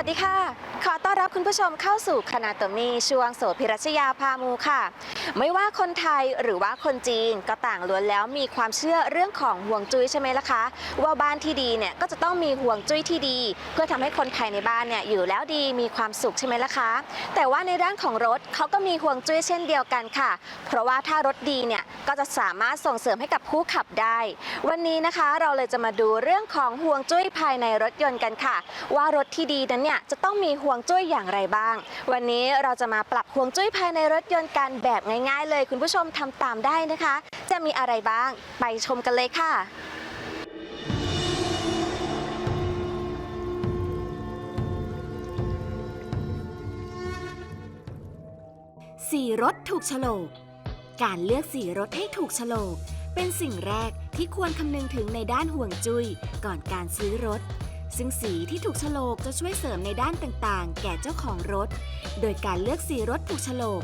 ัสดีค่ะ ขอต้อนรับคุณผู้ชมเข้าสู่คณะตมีช่วงโสภิรัชยาพามูค่ะ ไม่ว่าคนไทยหรือว่าคนจีนก็ต่างล้วนแล้วมีความเชื่อเรื่องของห่วงจุ้ยใช่ไหมล่ะคะ ว่าบ้านที่ดีเนี่ยก็จะต้องมีห่วงจุ้ยที่ดี เพื่อทำให้คนภายในบ้านเนี่ยอยู่แล้วดีมีความสุขใช่ไหมล่ะคะ แต่ว่าในด้านของรถเขาก็มีห่วงจุ้ยเช่นเดียวกันค่ะ เพราะว่าถ้ารถดีเนี่ยก็จะสามารถส่งเสริมให้กับผู้ขับได้ วันนี้นะคะเราเลยจะมาดูเรื่องของห่วงจุ้ยภายในรถยนต์กันค่ะ ว่ารถที่ดีนั้นเนี่ยจะต้องมีห่วงจุ้ยอย่างไรบ้าง วันนี้เราจะมาปรับห่วงจุ้ยภายในรถยนต์กันแบบง่าย ๆ เลย คุณผู้ชมทำตามได้นะคะ จะมีอะไรบ้างไปชมกันเลยค่ะสีรถถูกโฉลก การเลือกสีรถให้ถูกโฉลก เป็นสิ่งแรกที่ควรคำนึงถึงในด้านห่วงจุย้ยก่อนการซื้อรถ ซึ่งสีที่ถูกฉลกจะช่วยเสริมในด้านต่างๆ แก่เจ้าของรถ โดยการเลือกสีรถถูกฉลก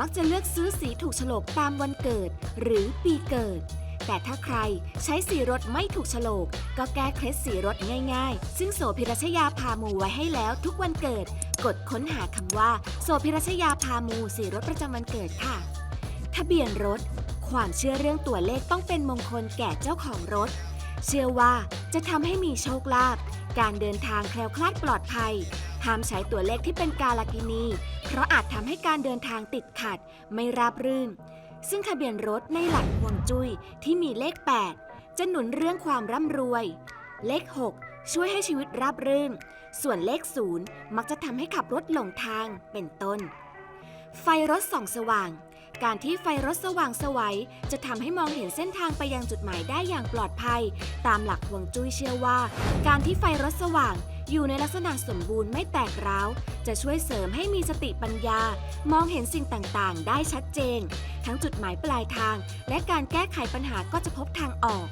มักจะเลือกซื้อสีถูกฉลกตามวันเกิด หรือปีเกิด แต่ถ้าใครใช้สีรถไม่ถูกฉลก ก็แก้เคล็ดสีรถง่ายๆ ซึ่งโสภิรัชยาพามูไว้ให้แล้วทุกวันเกิด กดค้นหาคำว่า โสภิรัชยาพามูสีรถประจำวันเกิดค่ะ ทะเบียนรถ ความเชื่อเรื่องตัวเลขต้องเป็นมงคลแก่เจ้าของรถ เชื่อว่าจะทำให้มีโชคลาภ การเดินทางแคล้วคลาดปลอดภัย ห้ามใช้ตัวเลขที่เป็นกาลกินี เพราะอาจทำให้การเดินทางติดขัด ไม่ราบรื่น ซึ่งทะเบียนรถในหลักฮวงจุ้ยที่มีเลข 8 จะหนุนเรื่องความร่ำรวย เลข 6 ช่วยให้ชีวิตราบรื่น ส่วนเลข 0 มักจะทำให้ขับรถหลงทางเป็นต้น ไฟรถส่องสว่าง การที่ไฟรถสว่างสวัยจะทำให้มองเห็นเส้นทางไปยังจุดหมายได้อย่างปลอดภัย ตามหลักฮวงจุ้ยเชื่อว่า การที่ไฟรถสว่างอยู่ในลักษณะสมบูรณ์ไม่แตกร้าว จะช่วยเสริมให้มีสติปัญญา มองเห็นสิ่งต่างๆ ได้ชัดเจน ทั้งจุดหมายปลายทาง และการแก้ไขปัญหาก็จะพบทางออก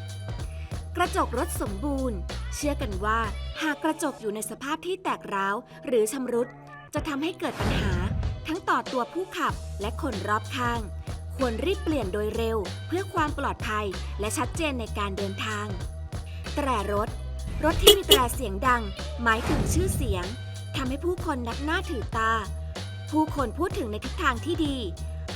กระจกรถสมบูรณ์ เชื่อกันว่า หากกระจกอยู่ในสภาพที่แตกร้าว หรือชำรุด จะทำให้เกิดปัญหา ทั้งต่อตัวผู้ขับและคนรอบข้าง ควรรีบเปลี่ยนโดยเร็ว เพื่อความปลอดภัยและชัดเจนในการเดินทาง แตรรถ รถที่มีแตรเสียงดัง หมายถึงชื่อเสียงทำให้ผู้คนนับหน้าถือตา ผู้คนพูดถึงในทิศทางที่ดี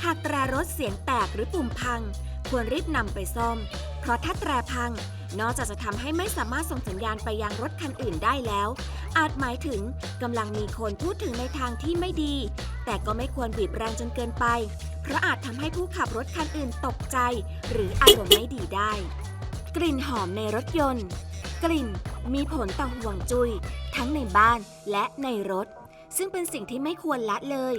หากแตรรถเสียงแตกหรือปุ่มพัง ควรรีบนำไปซ่อม เพราะถ้าแตรพัง นอกจากจะทำให้ไม่สามารถส่งสัญญาณไปยังรถคันอื่นได้แล้ว อาจหมายถึงกำลังมีคนพูดถึงในทางที่ไม่ดี แต่ก็ไม่ควรบีบแรงจนเกินไป เพราะอาจทำให้ผู้ขับรถคันอื่นตกใจ หรืออารมณ์ไม่ดีได้ กลิ่นหอมในรถยนต์ กลิ่นมีผลต่อห่วงจุย้ยทั้งในบ้านและในรถ ซึ่งเป็นสิ่งที่ไม่ควรละเลย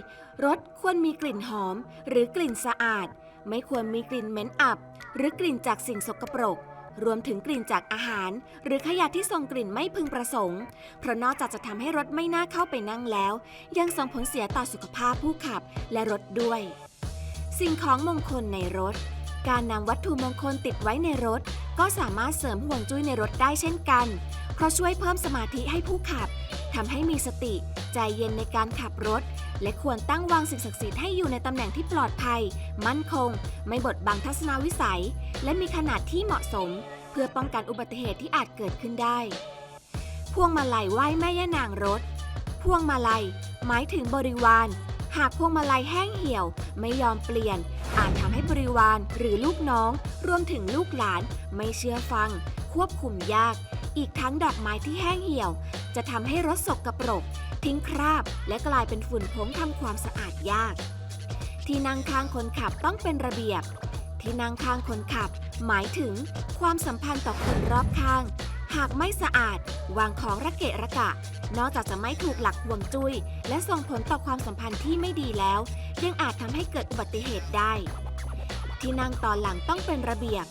รถควรมีกลิ่นหอม หรือกลิ่นสะอาด ไม่ควรมีกลิ่นเหม็นอับ หรือกลิ่นจากสิ่งสกปรก รวมถึงกลิ่นจากอาหาร หรือขยะที่ส่งกลิ่นไม่พึงประสงค์ เพราะนอกจากจะทำให้รถไม่น่าเข้าไปนั่งแล้ว ยังส่งผลเสียต่อสุขภาพผู้ขับและรถด้วย สิ่งของมงคลในรถ การนำวัตถุมงคลติดไว้ในรถ ก็สามารถเสริมห่วงจุ้ยในรถได้เช่นกัน เพราะช่วยเพิ่มสมาธิให้ผู้ขับทำให้มีสติ ใจเย็นในการขับรถ และควรตั้งวางสิ่งศักดิ์สิทธิ์ให้อยู่ในตำแหน่งที่ปลอดภัย มั่นคง ไม่บดบังทัศนวิสัย และมีขนาดที่เหมาะสม เพื่อป้องกันอุบัติเหตุที่อาจเกิดขึ้นได้ พวงมาลัยไหว้แม่ย่านางรถ พวงมาลัย หมายถึงบริวาร หากพวงมาลัยแห้งเหี่ยวไม่ยอมเปลี่ยน อาจทำให้บริวารหรือลูกน้อง รวมถึงลูกหลานไม่เชื่อฟัง ควบคุมยาก อีกทั้งดอกไม้ที่แห้งเหี่ยว จะทำให้รถสกรปรก ทิ้งคราบ และกลายเป็นฝุ่นผงทำความสะอาดยาก ที่นั่งข้างคนขับต้องเป็นระเบียบ ที่นั่งข้างคนขับ หมายถึง ความสัมพันธ์ต่อคนรอบข้าง หากไม่สะอาด วางของระเกะระกะ นอกจากจะไม่ถูกหลักห่วงจุย้ย และส่งผลต่อความสัมพันธ์ที่ไม่ดีแล้ว ยังอาจทำให้เกิดอุบัติเหตุได้ ที่นั่งตอนหลังต้องเป็นระเบียบ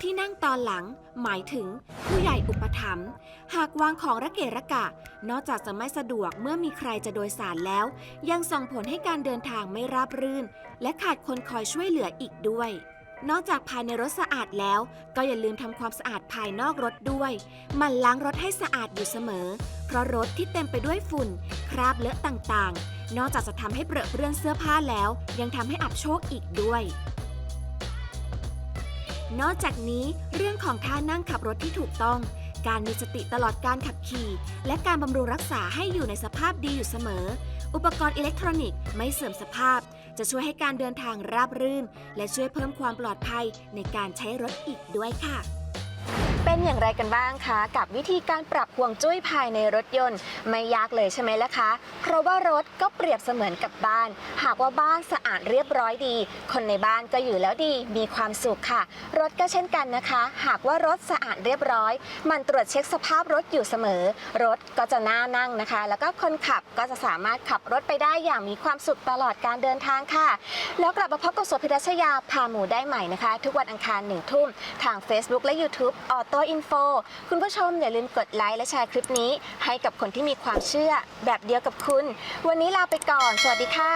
ที่นั่งตอนหลัง หมายถึงผู้ใหญ่อุปถัมภ์หากวางของระเกะระกะ นอกจากจะไม่สะดวกเมื่อมีใครจะโดยสารแล้ว ยังส่งผลให้การเดินทางไม่ราบรื่น และขาดคนคอยช่วยเหลืออีกด้วย นอกจากภายในรถสะอาดแล้ว ก็อย่าลืมทำความสะอาดภายนอกรถด้วยหมันล้างรถให้สะอาดอยู่เสมอ เพราะรถที่เต็มไปด้วยฝุ่น คราบเลอะต่างๆ นอกจากจะทำให้เปรอะเปื้อนเสื้อผ้าแล้ว ยังทำให้อับโชคอีกด้วย นอกจากนี้เรื่องของท่านั่งขับรถที่ถูกต้อง การมีสติตลอดการขับขี่ และการบำรุงรักษาให้อยู่ในสภาพดีอยู่เสมอ อุปกรณ์อิเล็กทรอนิกส์ไม่เสื่อมสภาพ จะช่วยให้การเดินทางราบรื่น และช่วยเพิ่มความปลอดภัยในการใช้รถอีกด้วยค่ะ เป็นอย่างไรกันบ้างคะ กับวิธีการปรับห่วงจุ้ยภายในรถยนต์ ไม่ยากเลยใช่ไหมล่ะคะ เพราะว่ารถก็เปรียบเสมือนกับบ้าน หากว่าบ้านสะอาดเรียบร้อยดี คนในบ้านก็อยู่แล้วดีมีความสุขค่ะ รถก็เช่นกันนะคะ หากว่ารถสะอาดเรียบร้อย มันตรวจเช็คสภาพรถอยู่เสมอ รถก็จะน่านั่งนะคะ แล้วก็คนขับก็จะสามารถขับรถไปได้อย่างมีความสุขตลอดการเดินทางค่ะ แล้วกลับมาพบกับโสภิรัชยาพาหมูได้ใหม่นะคะ ทุกวันอังคารหนึ่งทุ่มทาง Facebook และ YouTube ออโตอินโฟคุณผู้ชมอย่าลืมกดไลค์และแชร์คลิปนี้ ให้กับคนที่มีความเชื่อแบบเดียวกับคุณ วันนี้ลาไปก่อน สวัสดีค่ะ